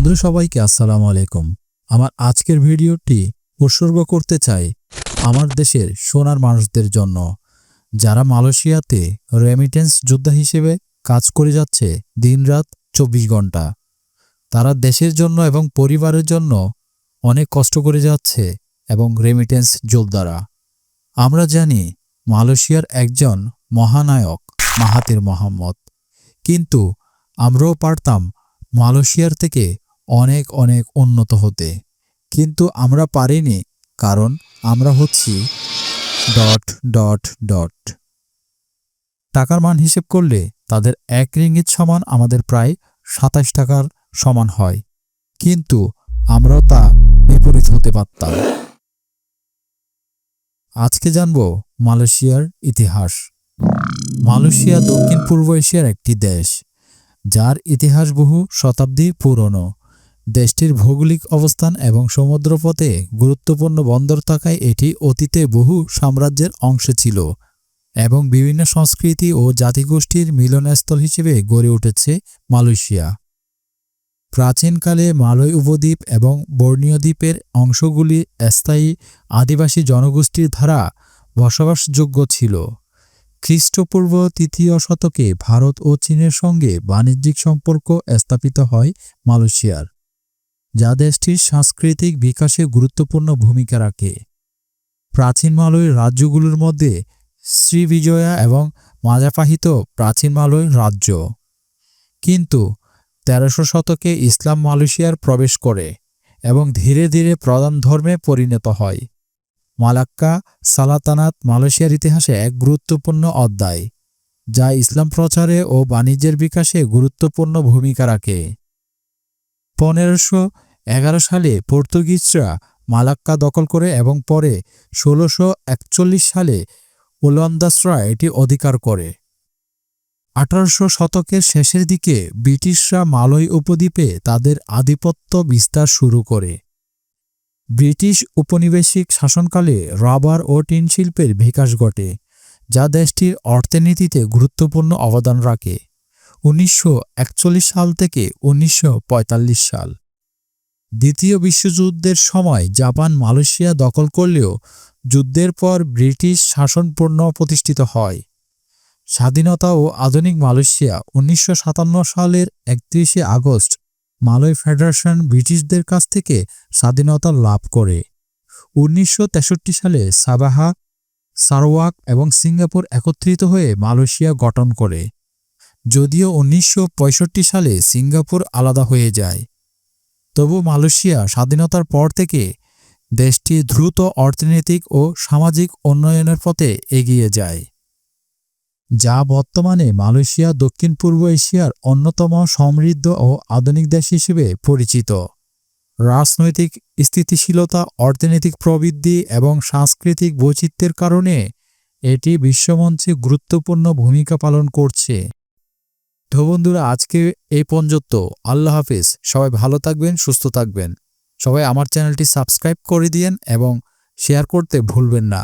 বন্ধু সবাইকে আসসালামু আলাইকুম। আমার আজকের ভিডিওটি উৎসর্গ করতে চাই আমার দেশের সোনার মানুষদের জন্য, যারা মালয়েশিয়াতে রেমিটেন্স যোদ্ধা হিসেবে কাজ করে যাচ্ছে দিনরাত চব্বিশ ঘণ্টা। তারা দেশের জন্য এবং পরিবারের জন্য অনেক কষ্ট করে যাচ্ছে এবং রেমিটেন্স যোদ্ধারা। আমরা জানি মালয়েশিয়ার একজন মহানায়ক মাহাতির মোহাম্মদ। কিন্তু আমরাও পারতাম মালয়েশিয়ার থেকে অনেক অনেক উন্নত হতে। কিন্তু আমরা পারিনি, কারণ আমরা হচ্ছি ডট ডট ডট। টাকার মান হিসেব করলে তাদের এক রিঙ্গিত সমান আমাদের প্রায় সাতাশ টাকার সমান হয়। কিন্তু আমরাও তা বিপরীত হতে পারতাম। আজকে জানব মালয়েশিয়ার ইতিহাস। মালয়েশিয়া দক্ষিণ পূর্ব এশিয়ার একটি দেশ, যার ইতিহাস বহু শতাব্দী পুরনো। দেশটির ভৌগোলিক অবস্থান এবং সমুদ্রপথে গুরুত্বপূর্ণ বন্দর থাকায় এটি অতীতে বহু সাম্রাজ্যের অংশ ছিল এবং বিভিন্ন সংস্কৃতি ও জাতিগোষ্ঠীর মিলনস্থল হিসেবে গড়ে উঠেছে মালয়েশিয়া। প্রাচীনকালে মালয় উপদ্বীপ এবং বর্ণীয় দ্বীপের অংশগুলি স্থায়ী আদিবাসী জনগোষ্ঠীর দ্বারা বসবাসযোগ্য ছিল। খ্রিস্টপূর্ব তৃতীয় শতকে ভারত ও চীনের সঙ্গে বাণিজ্যিক সম্পর্ক স্থাপিত হয় মালয়েশিয়ার। যা দেশটির সাংস্কৃতিক বিকাশে গুরুত্বপূর্ণ ভূমিকা রাখে। প্রাচীন মালয় রাজ্যগুলোর মধ্যে শ্রীবিজয়া এবং মাজাপাহিত প্রাচীন মালয় রাজ্য। কিন্তু তেরোশো শতকে ইসলাম মালয়েশিয়ার প্রবেশ করে এবং ধীরে ধীরে প্রধান ধর্মে পরিণত হয়। মালাক্কা সালাতানাত মালয়েশিয়ার ইতিহাসে এক গুরুত্বপূর্ণ অধ্যায়, যা ইসলাম প্রচারে ও বাণিজ্যের বিকাশে গুরুত্বপূর্ণ ভূমিকা রাখে। পনেরোশো এগারো সালে পর্তুগিজরা মালাক্কা দখল করে এবং পরে ষোলোশো একচল্লিশ সালে ওলন্দাসরা এটি অধিকার করে। আঠারোশো শতকের শেষের দিকে ব্রিটিশরা মালয় উপদ্বীপে তাদের আধিপত্য বিস্তার শুরু করে। ব্রিটিশ উপনিবেশিক শাসনকালে রাবার ও টিন শিল্পের বিকাশ ঘটে, যা দেশটির অর্থনীতিতে গুরুত্বপূর্ণ অবদান রাখে। উনিশশো একচল্লিশ সাল থেকে উনিশশো পঁয়তাল্লিশ সাল। দ্বিতীয় বিশ্বযুদ্ধের সময় জাপান মালয়েশিয়া দখল করলেও যুদ্ধের পর ব্রিটিশ শাসন প্রতিষ্ঠিত হয়। স্বাধীনতা ও আধুনিক মালয়েশিয়া উনিশশো সাতান্ন সালের একত্রিশে আগস্ট মালয় ফেডারেশন ব্রিটিশদের কাছ থেকে স্বাধীনতা লাভ করে। উনিশশো তেষট্টি সালে সাবাহা সারওয়াক এবং সিঙ্গাপুর একত্রিত হয়ে মালয়েশিয়া গঠন করে। যদিও উনিশশো পঁয়ষট্টি সালে সিঙ্গাপুর আলাদা হয়ে যায়। তবু মালয়েশিয়া স্বাধীনতার পর থেকে দেশটি দ্রুত অর্থনৈতিক ও সামাজিক উন্নয়নের পথে এগিয়ে যায়। যা বর্তমানে মালয়েশিয়া দক্ষিণ পূর্ব এশিয়ার অন্যতম সমৃদ্ধ ও আধুনিক দেশ হিসেবে পরিচিত। রাজনৈতিক স্থিতিশীলতা, অর্থনৈতিক প্রবৃদ্ধি এবং সাংস্কৃতিক বৈচিত্র্যের কারণে এটি বিশ্বমঞ্চে গুরুত্বপূর্ণ ভূমিকা পালন করছে। তো বন্ধুরা, আজকে এই পর্যন্ত। আল্লাহ হাফিজ। সবাই ভালো থাকবেন, সুস্থ থাকবেন। সবাই আমার চ্যানেলটি সাবস্ক্রাইব করে দিয়েন এবং শেয়ার করতে ভুলবেন না।